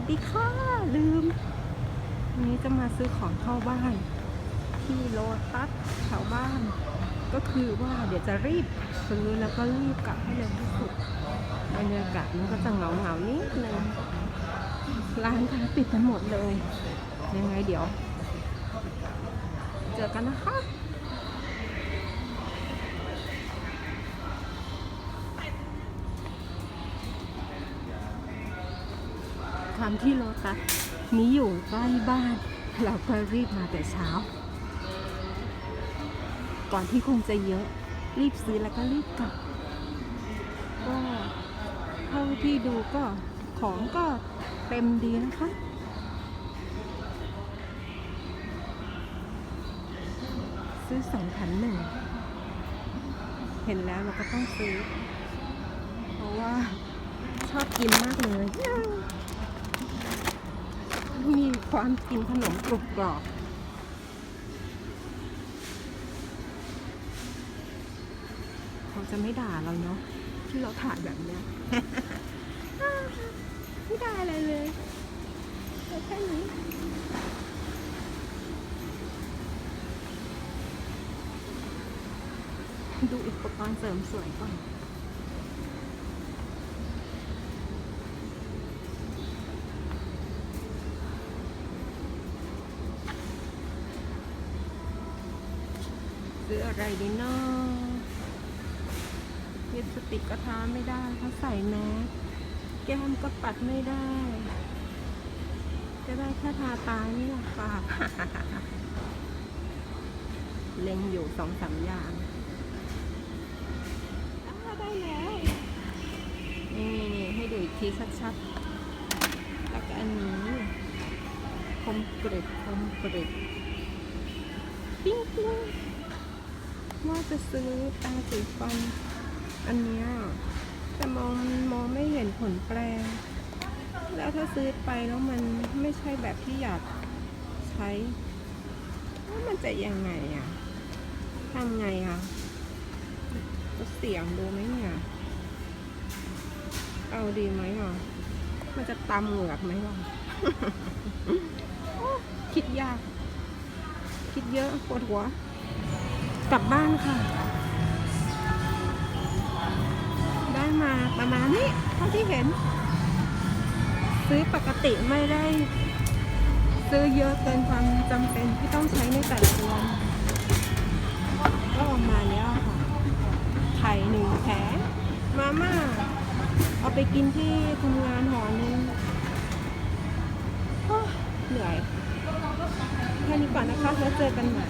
สดีค่ะ ลืม วันนี้จะมาซื้อของเข้าบ้าน ที่โลตัสแถวบ้าน ก็คือว่าเดี๋ยวจะรีบซื้อแล้วก็รีบกลับให้เร็วที่สุดบรรยากาศมันก็จะเหงาเหงาๆนิดนึงร้านค้าปิดกันหมดเลย ยังไงเดี๋ยว เจอกันนะคะ ความที่โลตัสนี้อยู่ใกล้บ้าน เราก็รีบมาแต่เช้า ก่อนที่คงจะเยอะ รีบซื้อแล้วก็รีบกลับ ก็เท่าที่ดูก็ของก็เต็มดีนะคะซื้อสองพันหนึ่งเห็นแล้วเราก็ต้องซื้อ เพราะว่าชอบกินมากเลย ความกินขนมกรุบกรอบ เขาจะไม่ด่าเราเนาะที่เราถ่ายแบบเนี้ยไม่ได้อะไรเลยแต่แค่นี้ดูอุปกรณ์เสริมสวยก่อน ซื้ออะไรดีเนาะลิปสติกก็ทาไม่ได้เพราใส่แมสแก้มก็ปัดไม่ได้ จะได้แค่ทาตานี่แหละค่ะเล็งอยู่สองสามอย่าง ได้แล้ว นี่นี่ให้ดูอีกทีชัดๆ แล้วก็อันนี้ คมกริบคมกริบปิ้งปิ้ง ว่าจะซื้อตาสีฟัน อันเนี้ยแต่มองมองไม่เห็นผลแปลง แล้วถ้าซื้อไปแล้วมันไม่ใช่แบบที่อยากใช้ว่ามันจะยังไงอะทำไงอะจะเสี่ยงดูไหมเนี่ย เอาดีไหมอะมันจะตำเหงือกไหมวะคิดยาก คิดเยอะปวดหัว กลับบ้านค่ะ ได้มาประมาณนี้เท่าที่เห็น ซื้อปกติไม่ได้ ซื้อเยอะเกินความจำเป็นที่ต้องใช้ในแต่ละวันก็ประมาณนี้ค่ะ ไข่หนึ่งแผงมาม่า เอาไปกินที่ทำงานหอนึงเหนื่อย แค่นี้ก่อนนะคะ แล้วเจอกันใหม่